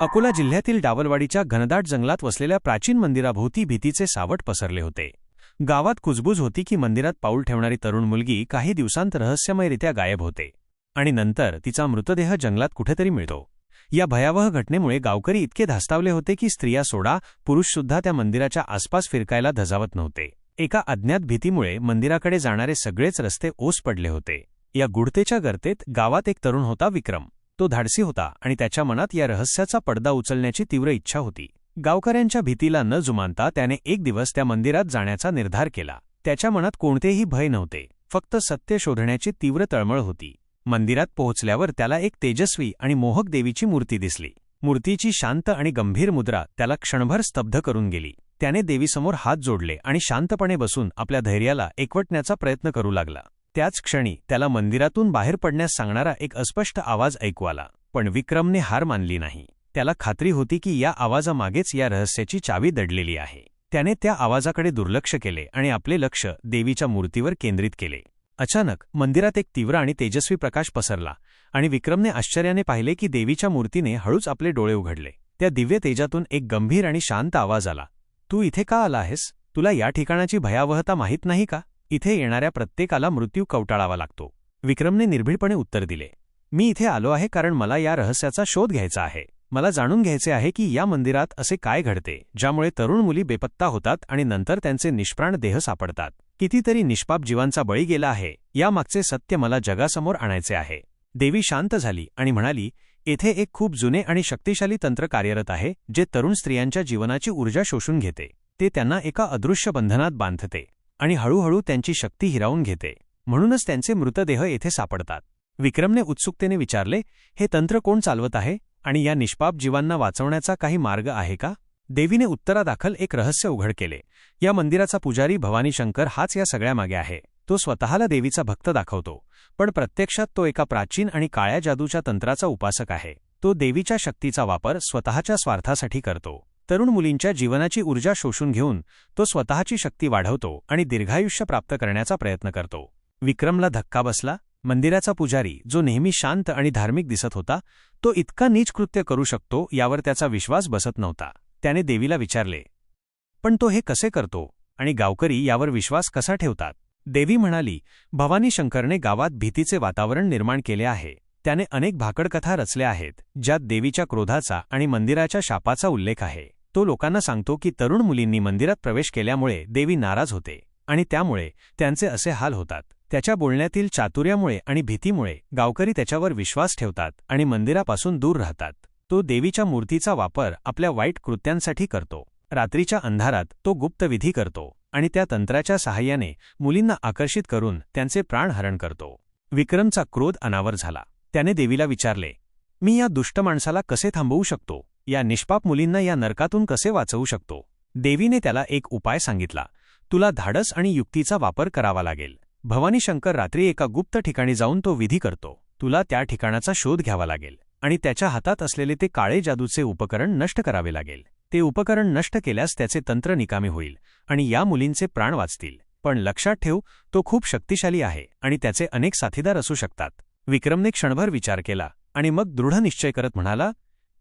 अकोला जिल्ह्यातील डावलवाडीच्या घनदाट जंगलात वसलेल्या प्राचीन मंदिराभोवती भीतीचे सावट पसरले होते. गावात कुजबूज होती की मंदिरात पाऊल ठेवणारी तरुण मुलगी काही दिवसांत रहस्यमयरित्या गायब होते आणि नंतर तिचा मृतदेह जंगलात कुठेतरी मिळतो. या भयावह घटनेमुळे गावकरी इतके धास्तावले होते की स्त्रिया सोडा पुरुषसुद्धा त्या मंदिराच्या आसपास फिरकायला धजावत नव्हते. एका अज्ञात भीतीमुळे मंदिराकडे जाणारे सगळेच रस्ते ओस पडले होते. या गुडतेच्या गर्तेत गावात एक तरुण होता विक्रम. तो धाडसी होता आणि त्याच्या मनात या रहस्याचा पडदा उचलण्याची तीव्र इच्छा होती. गावकऱ्यांच्या भीतीला न जुमानता त्याने एक दिवस त्या मंदिरात जाण्याचा निर्धार केला. त्याच्या मनात कोणतेही भय नव्हते फक्त सत्य शोधण्याची तीव्र तळमळ होती. मंदिरात पोहोचल्यावर त्याला एक तेजस्वी आणि मोहक देवीची मूर्ती दिसली. मूर्तीची शांत आणि गंभीर मुद्रा त्याला क्षणभर स्तब्ध करून गेली. त्याने देवीसमोर हात जोडले आणि शांतपणे बसून आपल्या धैर्याला एकवटण्याचा प्रयत्न करू लागला. त्याच क्षणी त्याला मंदिरातून बाहेर पडण्यास सांगणारा एक अस्पष्ट आवाज ऐकू आला. पण विक्रमने हार मानली नाही. त्याला खात्री होती की या आवाजामागेच या रहस्याची चावी दडलेली आहे. त्याने त्या आवाजाकडे दुर्लक्ष केले आणि आपले लक्ष देवीच्या मूर्तीवर केंद्रित केले. अचानक मंदिरात एक तीव्र आणि तेजस्वी प्रकाश पसरला आणि विक्रमने आश्चर्याने पाहिले की देवीच्या मूर्तीने हळूच आपले डोळे उघडले. त्या दिव्य तेजातून एक गंभीर आणि शांत आवाज आला. तू इथे का आला आहेस? तुला या ठिकाणाची भयावहता माहीत नाही का? इथे येणाऱ्या प्रत्येकाला मृत्यू कवटाळावा लागतो. विक्रमने निर्भीडपणे उत्तर दिले. मी इथे आलो आहे कारण मला या रहस्याचा शोध घ्यायचा आहे. मला जाणून घ्यायचे आहे की या मंदिरात असे काय घडते ज्यामुळे तरुण मुली बेपत्ता होतात आणि नंतर त्यांचे निष्प्राण देह सापडतात. कितीतरी निष्पाप जीवांचा बळी गेला आहे. यामागचे सत्य मला जगासमोर आणायचे आहे. देवी शांत झाली आणि म्हणाली येथे एक खूप जुने आणि शक्तिशाली तंत्र कार्यरत आहे जे तरुण स्त्रियांच्या जीवनाची ऊर्जा शोषून घेते. ते त्यांना एका अदृश्य बंधनात बांधते. आणि हळूहळू त्यांची शक्ती हिरावून घेते. म्हणूनच त्यांचे मृतदेह येथे सापडतात. विक्रमने उत्सुकतेने विचारले हे तंत्र कोण चालवत आहे? आणि या निष्पाप जीवांना वाचवण्याचा काही मार्ग आहे का? देवीने उत्तरादाखल एक रहस्य उघड केले. या मंदिराचा पुजारी भवानी शंकर हाच या सगळ्यामागे आहे. तो स्वतःला देवीचा भक्त दाखवतो. पण प्रत्यक्षात तो एका प्राचीन आणि काळ्या जादूच्या तंत्राचा उपासक आहे. तो देवीच्या शक्तीचा वापर स्वतःच्या स्वार्थासाठी करतो. तरुण मुलींच्या जीवनाची ऊर्जा शोषून घेऊन तो स्वतःची शक्ती वाढवतो आणि दीर्घायुष्य प्राप्त करण्याचा प्रयत्न करतो. विक्रमला धक्का बसला. मंदिराचा पुजारी जो नेहमी शांत आणि धार्मिक दिसत होता तो इतका नीच कृत्य करू शकतो यावर त्याचा विश्वास बसत नव्हता. त्याने देवीला विचारले पण तो हे कसे करतो आणि गावकरी यावर विश्वास कसा ठेवतात? देवी म्हणाली भवानी शंकरने गावात भीतीचे वातावरण निर्माण केले आहे. त्याने अनेक भाकडकथा रचल्या आहेत ज्यात देवीच्या क्रोधाचा आणि मंदिराच्या शापाचा उल्लेख आहे. तो लोकांना सांगतो की तरुण मुलींनी मंदिरात प्रवेश केल्यामुळे देवी नाराज होते आणि त्यामुळे त्यांचे असे हाल होतात. त्याच्या बोलण्यातील चातुर्यामुळे आणि भीतीमुळे गावकरी त्याच्यावर विश्वास ठेवतात आणि मंदिरापासून दूर राहतात. तो देवीच्या मूर्तीचा वापर आपल्या वाईट कृत्यांसाठी करतो. रात्रीच्या अंधारात तो गुप्तविधी करतो आणि त्या तंत्राच्या सहाय्याने मुलींना आकर्षित करून त्यांचे प्राणहरण करतो. विक्रमचा क्रोध अनावर झाला. त्याने देवीला विचारले मी या दुष्ट माणसाला कसे थांबवू शकतो? या निष्पाप मुलींना या नरकातून कसे वाचवू शकतो? देवीने त्याला एक उपाय सांगितला. तुला धाडस आणि युक्तीचा वापर करावा लागेल. भवानी शंकर रात्री एका गुप्त ठिकाणी जाऊन तो विधी करतो. तुला त्या ठिकाणाचा शोध घ्यावा लागेल आणि त्याच्या हातात असलेले ते काळे जादूचे उपकरण नष्ट करावे लागेल. ते उपकरण नष्ट केल्यास त्याचे तंत्र निकामी होईल आणि या मुलींचे प्राण वाचतील. पण लक्षात ठेव तो खूप शक्तिशाली आहे आणि त्याचे अनेक साथीदार असू शकतात. विक्रमने क्षणभर विचार केला आणि मग दृढ निश्चय करत म्हणाला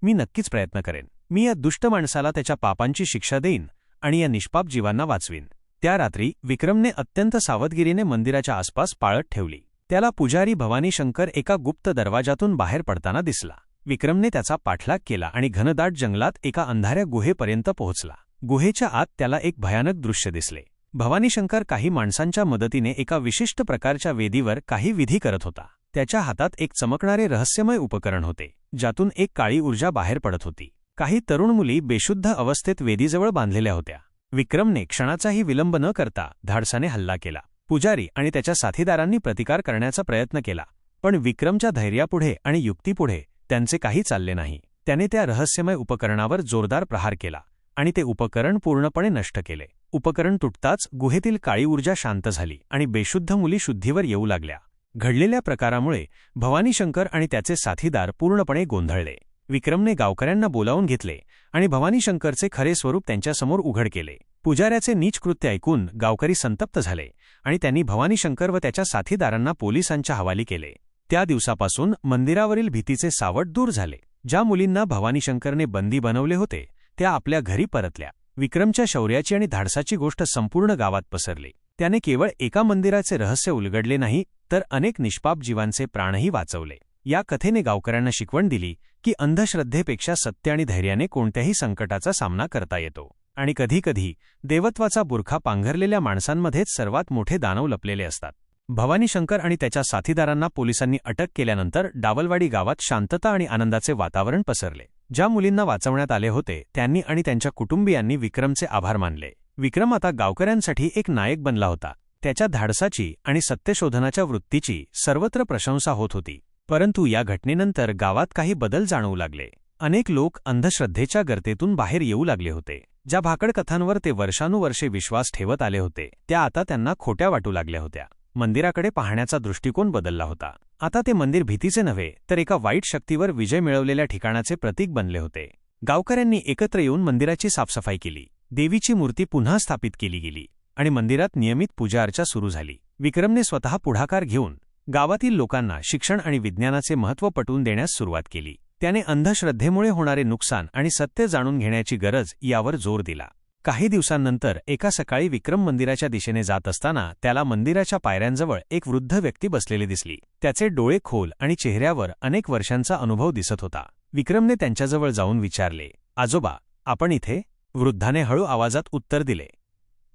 मी नक्कीच प्रयत्न करेन. मी या दुष्ट माणसाला त्याच्या पापांची शिक्षा देईन आणि या निष्पाप जीवांना वाचवीन. त्या रात्री विक्रमने अत्यंत सावधगिरीने मंदिराच्या आसपास पाळत ठेवली. त्याला पुजारी भवानी शंकर एका गुप्त दरवाजातून बाहेर पडताना दिसला. विक्रमने त्याचा पाठलाग केला आणि घनदाट जंगलात एका अंधाऱ्या गुहेपर्यंत पोहोचला. गुहेच्या आत त्याला एक भयानक दृश्य दिसले. भवानी शंकर काही माणसांच्या मदतीने एका विशिष्ट प्रकारच्या वेदीवर काही विधी करत होता. त्याच्या हातात एक चमकणारे रहस्यमय उपकरण होते ज्यातून एक काळी ऊर्जा बाहेर पडत होती. काही तरुण मुली बेशुद्ध अवस्थेत वेदीजवळ बांधलेल्या होत्या. विक्रमने क्षणाचाही विलंब न करता धाडसाने हल्ला केला. पुजारी आणि त्याच्या साथीदारांनी प्रतिकार करण्याचा प्रयत्न केला पण विक्रमच्या धैर्यापुढे आणि युक्तीपुढे त्यांचे काही चालले नाही. त्याने त्या रहस्यमय उपकरणावर जोरदार प्रहार केला आणि ते उपकरण पूर्णपणे नष्ट केले. उपकरण तुटताच गुहेतील काळी ऊर्जा शांत झाली आणि बेशुद्ध मुली शुद्धीवर येऊ लागल्या. घडलेल्या प्रकारामुळे भवानीशंकर आणि त्याचे साथीदार पूर्णपणे गोंधळले. विक्रमने गावकऱ्यांना बोलावून घेतले आणि भवानीशंकरचे खरे स्वरूप त्यांच्यासमोर उघड केले. पुजाऱ्याचे नीच कृत्य ऐकून गावकरी संतप्त झाले आणि त्यांनी भवानीशंकर व त्याच्या साथीदारांना पोलिसांच्या हवाली केले. त्या दिवसापासून मंदिरावरील भीतीचे सावट दूर झाले. ज्या मुलींना भवानीशंकरने बंदी बनवले होते त्या आपल्या घरी परतल्या. विक्रमच्या शौर्याची आणि धाडसाची गोष्ट संपूर्ण गावात पसरली. त्याने केवळ एका मंदिराचे रहस्य उलगडले नाही तर अनेक निष्पाप जीवांचे प्राणही वाचवले. या कथेने गावकऱ्यांना शिकवण दिली की अंधश्रद्धेपेक्षा सत्य आणि धैर्याने कोणत्याही संकटाचा सामना करता येतो. आणि कधीकधी देवत्वाचा बुरखा पांघरलेल्या माणसांमध्येच सर्वात मोठे दानव लपलेले असतात. भवानी शंकर आणि त्याच्या साथीदारांना पोलिसांनी अटक केल्यानंतर डावलवाडी गावात शांतता आणि आनंदाचे वातावरण पसरले. ज्या मुलींना वाचवण्यात आले होते त्यांनी आणि त्यांच्या कुटुंबियांनी विक्रमचे आभार मानले. विक्रम आता गावकऱ्यांसाठी एक नायक बनला होता. त्याच्या धाडसाची आणि सत्यशोधनाच्या वृत्तीची सर्वत्र प्रशंसा होत होती. परंतु या घटनेनंतर गावात काही बदल जाणवू लागले. अनेक लोक अंधश्रद्धेच्या गर्तेतून बाहेर येऊ लागले होते. ज्या भाकड कथांवर ते वर्षानुवर्षे विश्वास ठेवत आले होते त्या आता त्यांना खोट्या वाटू लागल्या होत्या. मंदिराकडे पाहण्याचा दृष्टिकोन बदलला होता. आता ते मंदिर भीतीचे नव्हे तर एका वाईट शक्तीवर विजय मिळवलेल्या ठिकाणाचे प्रतीक बनले होते. गावकऱ्यांनी एकत्र येऊन मंदिराची साफसफाई केली. देवीची मूर्ती पुन्हा स्थापित केली गेली आणि मंदिरात नियमित पूजाअर्चा सुरू झाली. विक्रमने स्वतः पुढाकार घेऊन गावातील लोकांना शिक्षण आणि विज्ञानाचे महत्त्व पटवून देण्यास सुरुवात केली. त्याने अंधश्रद्धेमुळे होणारे नुकसान आणि सत्य जाणून घेण्याची गरज यावर जोर दिला. काही दिवसांनंतर एका सकाळी विक्रम मंदिराच्या दिशेने जात असताना त्याला मंदिराच्या पायऱ्यांजवळ एक वृद्ध व्यक्ती बसलेली दिसली. त्याचे डोळे खोल आणि चेहऱ्यावर अनेक वर्षांचा अनुभव दिसत होता. विक्रमने त्यांच्याजवळ जाऊन विचारले आजोबा आपण इथे वृद्धाने हळू आवाजात उत्तर दिले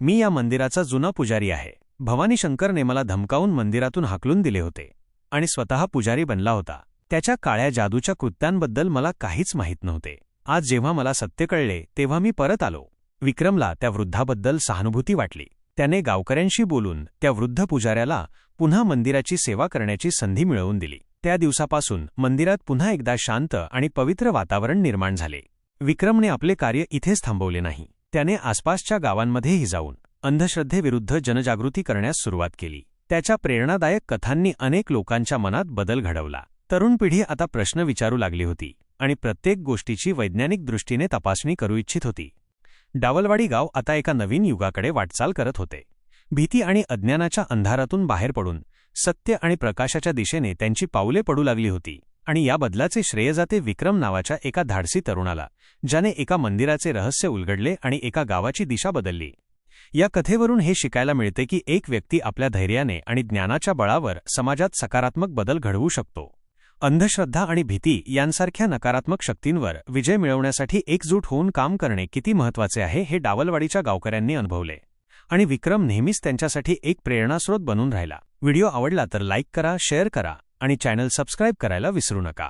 मी या मंदिराचा जुना पुजारी आहे. भवानी शंकरने मला धमकावून मंदिरातून हाकलून दिले होते आणि स्वतः पुजारी बनला होता. त्याच्या काळ्या जादूच्या कृत्यांबद्दल मला काहीच माहीत नव्हते. आज जेव्हा मला सत्य कळले तेव्हा मी परत आलो. विक्रमला त्या वृद्धाबद्दल सहानुभूती वाटली. त्याने गावकऱ्यांशी बोलून त्या वृद्ध पुजाऱ्याला पुन्हा मंदिराची सेवा करण्याची संधी मिळवून दिली. त्या दिवसापासून मंदिरात पुन्हा एकदा शांत आणि पवित्र वातावरण निर्माण झाले. विक्रमने आपले कार्य इथेच थांबवले नाही. त्याने आसपासच्या गावांमध्येही जाऊन अंधश्रद्धेविरुद्ध जनजागृती करण्यास सुरुवात केली. त्याच्या प्रेरणादायक कथांनी अनेक लोकांच्या मनात बदल घडवला. तरुण पिढी आता प्रश्न विचारू लागली होती आणि प्रत्येक गोष्टीची वैज्ञानिक दृष्टीने तपासणी करू इच्छित होती. डावलवाडी गाव आता एका नवीन युगाकडे वाटचाल करत होते. भीती आणि अज्ञानाच्या अंधारातून बाहेर पडून सत्य आणि प्रकाशाच्या दिशेने त्यांची पावले पडू लागली होती. आणि या बदलाचे श्रेय जाते विक्रम नावाच्या एका धाडसी तरुणाला ज्याने एका मंदिराचे रहस्य उलगडले आणि एका गावाची दिशा बदलली. या कथेवरून हे शिकायला मिळते की एक व्यक्ती आपल्या धैर्याने आणि ज्ञानाच्या बळावर समाजात सकारात्मक बदल घडवू शकतो. अंधश्रद्धा आणि भीती यांसारख्या नकारात्मक शक्तींवर विजय मिळवण्यासाठी एकजूट होऊन काम करणे किती महत्त्वाचे आहे हे डावलवाडीच्या गावकऱ्यांनी अनुभवले. आणि विक्रम नेहमीच त्यांच्यासाठी एक प्रेरणास्रोत बनून राहिला. व्हिडिओ आवडला तर लाईक करा शेअर करा आणि चॅनल सबस्क्राईब करायला विसरू नका.